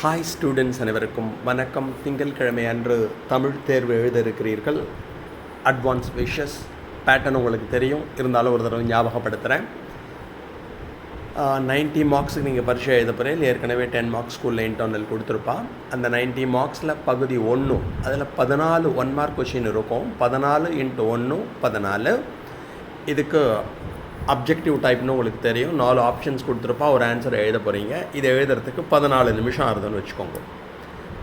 Hi students அனைவருக்கும் வணக்கம். திங்கட்கிழமை அன்று தமிழ் தேர்வு எழுத இருக்கிறீர்கள். அட்வான்ஸ் விஷஸ் பேட்டர்ன் உங்களுக்கு தெரியும். இருந்தாலும் ஒரு தடவை ஞாபகப்படுத்துகிறேன் நைன்ட்டி மார்க்ஸுக்கு நீங்கள் பரீட்சை எழுத போகிறேன் ஏற்கனவே டென் மார்க்ஸ் ஸ்கூலில் இன்டர்னல் கொடுத்துருப்பா. அந்த நைன்ட்டி மார்க்ஸில் பகுதி ஒன்று அதில் பதினாலு ஒன் மார்க் கொஷின் இருக்கும். பதினாலு இன்ட்டு ஒன்று பதினாலு. இதுக்கு அப்ஜெக்டிவ் டைப்னு உங்களுக்கு தெரியும். நாலு ஆப்ஷன்ஸ் கொடுத்துருப்பா ஒரு ஆன்சர் எழுத போகிறீங்க இதை எழுதுறதுக்கு பதினாலு நிமிஷம் ஆகுதுன்னு வச்சுக்கோங்க.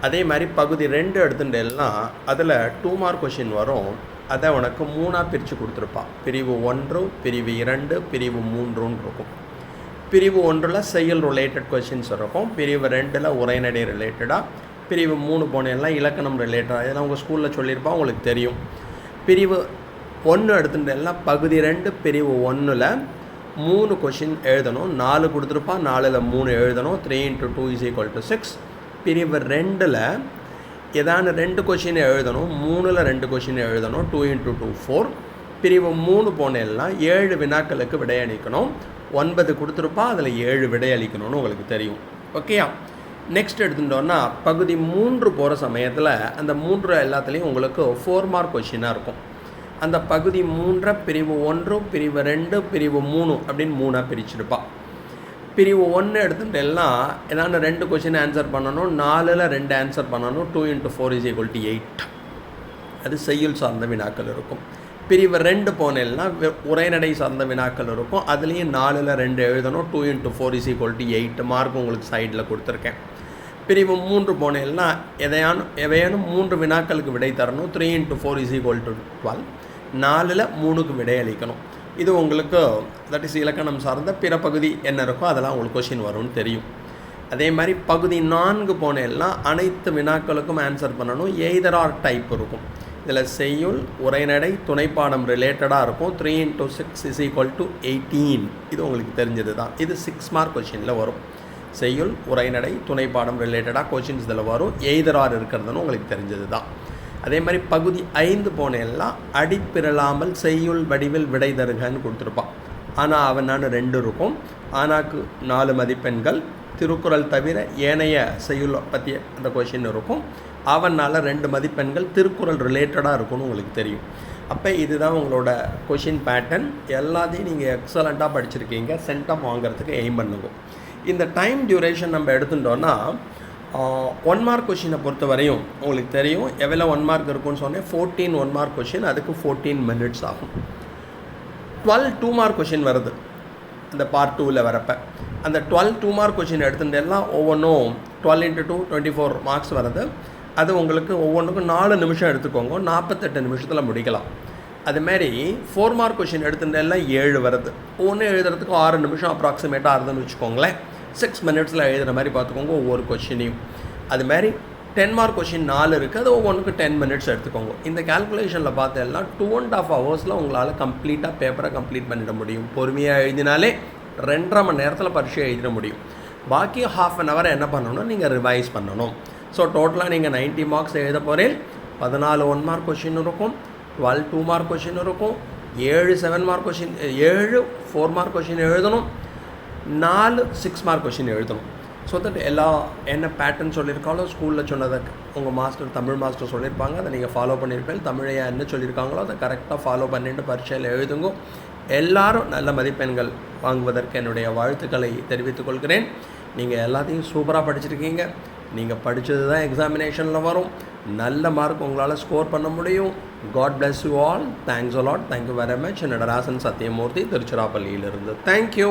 அதே மாதிரி பகுதி ரெண்டு எடுத்துட்டேன்னா அதில் டூ மார்க் கொஷின் வரும். அதை உனக்கு மூணாக பிரித்து கொடுத்துருப்பா. பிரிவு ஒன்று பிரிவு இரண்டு பிரிவு மூன்றுன்னு இருக்கும். பிரிவு ஒன்றில் செயல் ரிலேட்டட் கொஷின்ஸ் இருக்கும். பிரிவு ரெண்டில் உரைநடை ரிலேட்டடாக பிரிவு மூணு போனெல்லாம் இலக்கணம் ரிலேட்டடாக இதெல்லாம் உங்கள் ஸ்கூலில் சொல்லியிருப்பா உங்களுக்கு தெரியும். பிரிவு ஒன்று எடுத்துட்டெல்லாம் பகுதி ரெண்டு பிரிவு ஒன்றில் மூணு கொஷின் எழுதணும். நாலு கொடுத்துருப்பா நாலில் மூணு எழுதணும். Three into two is equal to six பிரிவு ரெண்டில் ஏதான ரெண்டு கொஷின் எழுதணும். மூணில் ரெண்டு கொஷின் எழுதணும். டூ இன்ட்டு டூ ஃபோர் பிரிவு மூணு போனேன்னா ஏழு வினாக்களுக்கு விடையளிக்கணும் ஒன்பது கொடுத்துருப்பா அதில் ஏழு விடையளிக்கணும்னு உங்களுக்கு தெரியும். ஓகேயா நெக்ஸ்ட் எடுத்துட்டோன்னா பகுதி மூன்று போகிற சமயத்தில் அந்த மூன்று எல்லாத்துலேயும் உங்களுக்கு ஃபோர் மார்க் கொஷினாக இருக்கும். அந்த பகுதி மூன்றை பிரிவு ஒன்று பிரிவு ரெண்டு பிரிவு மூணு அப்படின்னு மூணாக பிரிச்சிருப்பாள் பிரிவு ஒன்று எடுத்துகிட்டு ஏதாவது ரெண்டு கொஷின் ஆன்சர் பண்ணணும் நாலில் ரெண்டு ஆன்சர் பண்ணணும் two into four is equal to eight அது செய்யுள் சார்ந்த வினாக்கள் இருக்கும். பிரிவு ரெண்டு போனேன்னா உரைநடை சார்ந்த வினாக்கள் இருக்கும். அதுலேயும் நாலில் ரெண்டு எழுதணும் two into four is equal to eight mark உங்களுக்கு சைடில் கொடுத்துருக்கேன். பிரிவு மூன்று போனேன்னா எதையானும் எவையானும் மூன்று வினாக்களுக்கு விடை தரணும். Three into four is equal to twelve நாலில் மூணுக்கு விடை அளிக்கணும். இது உங்களுக்கு தட் இஸ் இலக்கணம் சார்ந்த பிற பகுதி என்ன இருக்கோ அதெல்லாம் உங்களுக்கு கொஷின் வரும்னு தெரியும். அதே மாதிரி பகுதி நான்கு போனேன்னா அனைத்து வினாக்களுக்கும் ஆன்சர் பண்ணணும். எய்தர் ஆர் டைப் இருக்கும். இதில் செய்யுள் உரைநடை துணைப்பாடம் ரிலேட்டடாக இருக்கும். Three into six is equal to eighteen இது உங்களுக்கு தெரிஞ்சது தான் இது சிக்ஸ் மார்க் கொஷினில் வரும். செய்யுள் உரைநடை துணைப்பாடம் ரிலேட்டடாக கொஷின்ஸ் இதில் வரும் எய்தர் இருக்கிறதுன்னு உங்களுக்கு தெரிஞ்சது தான் அதே மாதிரி பகுதி ஐந்து போனெல்லாம் அடிப்பிரலாமல் செய்யுள் வடிவில் விடை தருகன்னு கொடுத்துருப்பான். ஆனால் அவன் நான் ரெண்டு இருக்கும். ஆனாக்கு நாலு மதிப்பெண்கள் திருக்குறள் தவிர ஏனைய செய்யுள் பற்றி அந்த கொஷின் இருக்கும். அவனால் ரெண்டு மதிப்பெண்கள் திருக்குறள் ரிலேட்டடாக இருக்கும்னு உங்களுக்கு தெரியும். அப்போ இதுதான் உங்களோட கொஷின் பேட்டர்ன் எல்லாத்தையும் நீங்கள் எக்ஸலண்ட்டாக படிச்சிருக்கீங்க. சென்டம் வாங்குறதுக்கு எய்ம் பண்ணுங்க. இந்த டைம் டியூரேஷன் நம்ம எடுத்துட்டோன்னா ஒன் மார்க் கொஷினை பொறுத்த வரையும் உங்களுக்கு தெரியும். எவ்வளோ ஒன் மார்க் இருக்கும்னு சொன்னேன். ஃபோர்டீன் ஒன் மார்க் கொஷின் அதுக்கு ஃபோர்டீன் மினிட்ஸ் ஆகும். டுவெல் டூ மார்க் கொஷின் வருது. அந்த பார்ட் டூவில் வரப்போ. அந்த டுவெல் டூ மார்க் கொஷின் எடுத்துட்டெல்லாம் ஒவ்வொன்றும் twelve into two twenty four marks வருது. அது உங்களுக்கு ஒவ்வொன்றுக்கும் நாலு நிமிஷம் எடுத்துக்கோங்க. நாற்பத்தெட்டு நிமிஷத்தில் முடிக்கலாம். அதுமாரி ஃபோர் மார்க் கொஷின் எடுத்துட்டெல்லாம் ஏழு வருது. ஒன்று எழுதுறதுக்கு ஆறு நிமிஷம் அப்ராக்சிமேட்டாக ஆறுதுன்னு வச்சுக்கோங்களேன். சிக்ஸ் மினிட்ஸில் எழுதுகிற மாதிரி பார்த்துக்கோங்க ஒவ்வொரு கொஷினையும் அது மாதிரி டென் மார்க் கொஷின் நாலு இருக்குது அது ஒவ்வொன்றுக்கு டென் மினிட்ஸ் எடுத்துக்கோங்க. இந்த கேல்குலேஷனில் பார்த்தேன்னா டூ அண்ட் ஆஃப் ஹவர்ஸில் உங்களால் கம்ப்ளீட்டாக பேப்பரை கம்ப்ளீட் பண்ணிட முடியும். பொறுமையாக எழுதினாலே ரெண்டரை மணி நேரத்தில் பரீட்சை எழுதிட முடியும். பாக்கி ஹாஃப் அன் ஹவர் என்ன பண்ணணும்? நீங்கள் ரிவைஸ் பண்ணணும். ஸோ டோட்டலாக நீங்கள் நைன்ட்டி மார்க்ஸ் எழுத போகிறேன் பதினாலு ஒன் மார்க் கொஷின் இருக்கும். டுவெல் டூ மார்க் கொஷின் இருக்கும். ஏழு செவன் மார்க் கொஷின் ஏழு ஃபோர் மார்க் கொஷின் எழுதணும். நாலு சிக்ஸ் மார்க் கொஷின் எழுதணும். ஸோ தட் எல்லா என்ன பேட்டர்ன் சொல்லியிருக்காங்களோ ஸ்கூலில் சொன்னதை உங்கள் மாஸ்டர் தமிழ் மாஸ்டர் சொல்லியிருப்பாங்க. அதை நீங்கள் ஃபாலோ பண்ணியிருப்பேன். தமிழையா என்ன சொல்லியிருக்காங்களோ அதை கரெக்டாக ஃபாலோ பண்ணிட்டு பரீட்சையில் எழுதுங்க. எல்லாரும் நல்ல மதிப்பெண்கள் வாங்குவதற்கு என்னுடைய வாழ்த்துக்களை தெரிவித்துக் கொள்கிறேன். நீங்கள் எல்லாத்தையும் சூப்பராக படிச்சிருக்கீங்க. நீங்கள் படித்தது தான் எக்ஸாமினேஷனில் வரும். நல்ல மார்க் உங்களால் ஸ்கோர் பண்ண முடியும். God bless you all thanks a lot thank you very much Natarajan Sathyamoorthy திருச்சிராப்பள்ளியிலிருந்து. Thank you